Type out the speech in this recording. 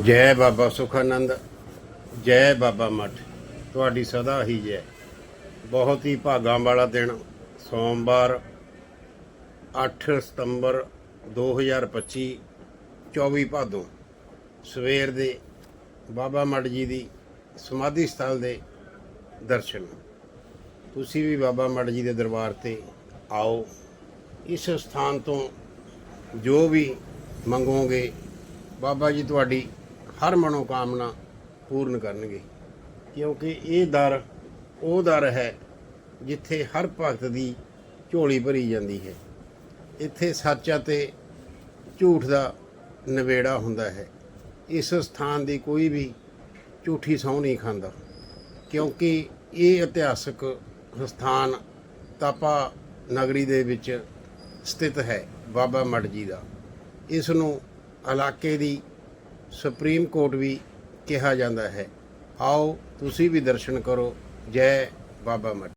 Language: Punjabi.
ਜੈ ਬਾਬਾ ਸੁਖਾਨੰਦ, ਜੈ ਬਾਬਾ ਮਠ। ਤੁਹਾਡੀ ਸਦਾ ਹੀ ਜੈ। ਬਹੁਤ ਹੀ ਭਾਗਾਂ ਵਾਲਾ ਦਿਨ, ਸੋਮਵਾਰ 8 ਸਤੰਬਰ 2025 24 ਭਾਦੋਂ। ਸਵੇਰ ਦੇ ਬਾਬਾ ਮਠ ਜੀ ਦੀ ਸਮਾਧੀ ਸਥਲ ਦੇ ਦਰਸ਼ਨ। ਤੁਸੀਂ ਵੀ ਬਾਬਾ ਮਠ ਜੀ ਦੇ ਦਰਬਾਰ ਤੇ ਆਓ। ਇਸ ਸਥਾਨ ਤੋਂ ਜੋ ਵੀ ਮੰਗੋਗੇ, ਬਾਬਾ ਜੀ ਤੁਹਾਡੀ ਹਰ ਮਨੋਕਾਮਨਾ ਪੂਰਨ ਕਰਨਗੇ। ਕਿਉਂਕਿ ਇਹ ਦਰ, ਉਹ ਦਰ ਹੈ ਜਿੱਥੇ ਹਰ ਭਗਤ ਦੀ ਝੋਲੀ ਭਰੀ ਜਾਂਦੀ ਹੈ। ਇੱਥੇ ਸੱਚ ਅਤੇ ਝੂਠ ਦਾ ਨਵੇੜਾ ਹੁੰਦਾ ਹੈ। ਇਸ ਸਥਾਨ ਦੀ ਕੋਈ ਵੀ ਝੂਠੀ ਸਹੁੰ ਨਹੀਂ ਖਾਂਦਾ। ਕਿਉਂਕਿ ਇਹ ਇਤਿਹਾਸਕ ਸਥਾਨ ਤਾਪਾ ਨਗਰੀ ਦੇ ਵਿੱਚ ਸਥਿਤ ਹੈ, ਬਾਬਾ ਮੜ ਜੀ ਦਾ। ਇਸ ਨੂੰ ਇਲਾਕੇ ਦੀ ਸੁਪਰੀਮ ਕੋਰਟ ਵੀ ਕਿਹਾ ਜਾਂਦਾ ਹੈ। ਆਓ ਤੁਸੀਂ ਵੀ ਦਰਸ਼ਨ ਕਰੋ। ਜੈ ਬਾਬਾ ਮੜ